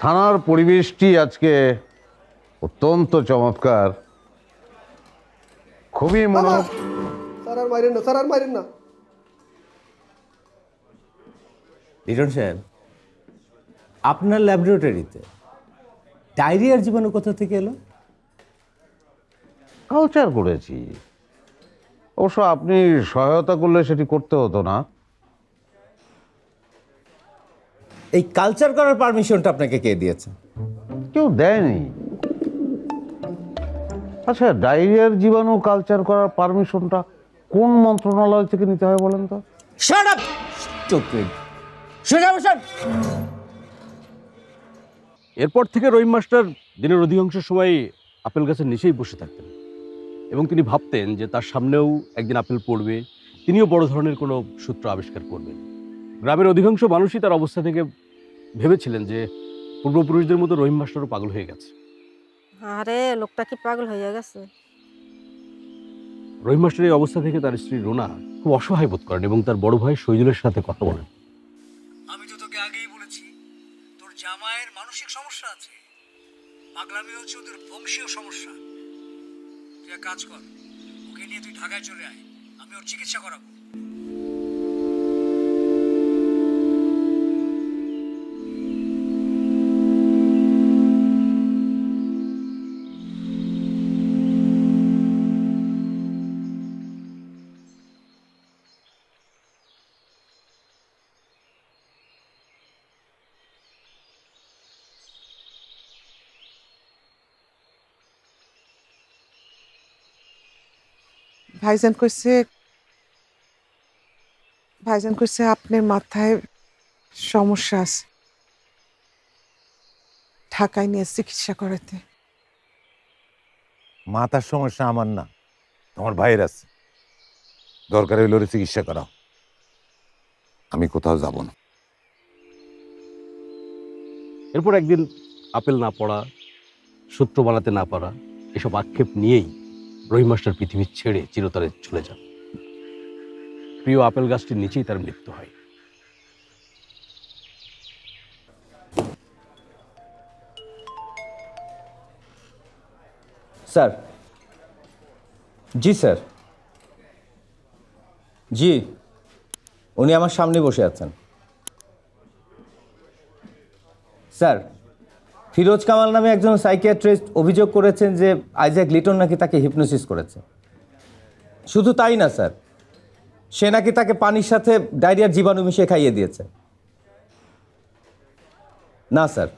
থানার পরিবেশটি আজকে অত্যন্ত চমৎকার। খুবই মনে স্যার আর মারেন না স্যার আর মারেন না। লিটন সাহেব আপনার ল্যাবরেটরিতে ডায়রিয়ার জীবাণু কোথা থেকে এলো? কালচার করেছি। অবশ্য আপনি সহায়তা করলে সেটি করতে হতো না। এই কালচার করার পারমিশনটা আপনাকে কে দিয়েছে? কেউ দেয়নি। আচ্ছা ডায়রিয়ার জীবাণু কালচার করার পারমিশনটা কোন মন্ত্রণালয় থেকে নিতে হয় বলেন তো? শাট আপ স্টুপিড এরপর থেকে রহিম মাস্টার দিনের অধিকাংশ সময় আপেল গাছের নিচেই বসে থাকতেন। এবং তিনি ভাবতেন যে তার সামনেও একদিন আপেল পড়বে তিনিও বড় ধরনের কোনো সূত্র আবিষ্কার করবেন। গ্রামের অধিকাংশ মানুষই তার অবস্থা থেকে ভেবেছিলেন যে পূর্বপুরুষদের মতো রহিম মাস্টারও পাগল হয়ে গেছে। আরে লোকটা কি পাগল হয়ে গেছে? রহিম মাস্টার এই অবস্থা থেকে তার স্ত্রী রোনা খুব অসহায় বোধ করেন এবং তার বড় ভাই শৈজুলের সাথে কথা বলেন। আমি তো তোকে আগেই বলেছি তোর জামাইয়ের মানসিক সমস্যা আছে। পাগলামি হচ্ছে ওদের বংশীয় সমস্যা। তুই এক কাজ কর ওকে নিয়ে তুই ঢাকায় চলে আয় আমি ওর চিকিৎসা করাবো। ভাইজান কইছে ভাইজান কইছে আপনার মাথায় সমস্যা আছে। ঢাকায় নিয়ে চিকিৎসা করাতে। মাথার সমস্যা আমার না তোমার ভাইয়ের আছে। দরকার হইলে চিকিৎসা করাও। আমি কোথাও যাব না। এরপর একদিন আপেল না পড়া সূত্র বানাতে না পারা এসব আক্ষেপ নিয়েই রহিম মাস্টার পৃথিবী ছেড়ে চিরতরে চলে যান প্রিয় আপেল গাছটির নিচেই তার মৃত্যু হয়। স্যার। জি স্যার। জি, উনি আমার সামনে বসে আছেন। স্যার ফিরোজ কামাল নামে একজন সাইকিয়াট্রিস্ট অভিযোগ করেছেন যে আইজ্যাক লিটন নাকি তাকে হিপনোসিস করেছে। শুধু তাই না, স্যার, সে নাকি তাকে পানির সাথে ডায়রিয়ার জীবাণু মিশিয়ে খাইয়ে দিয়েছে। না, স্যার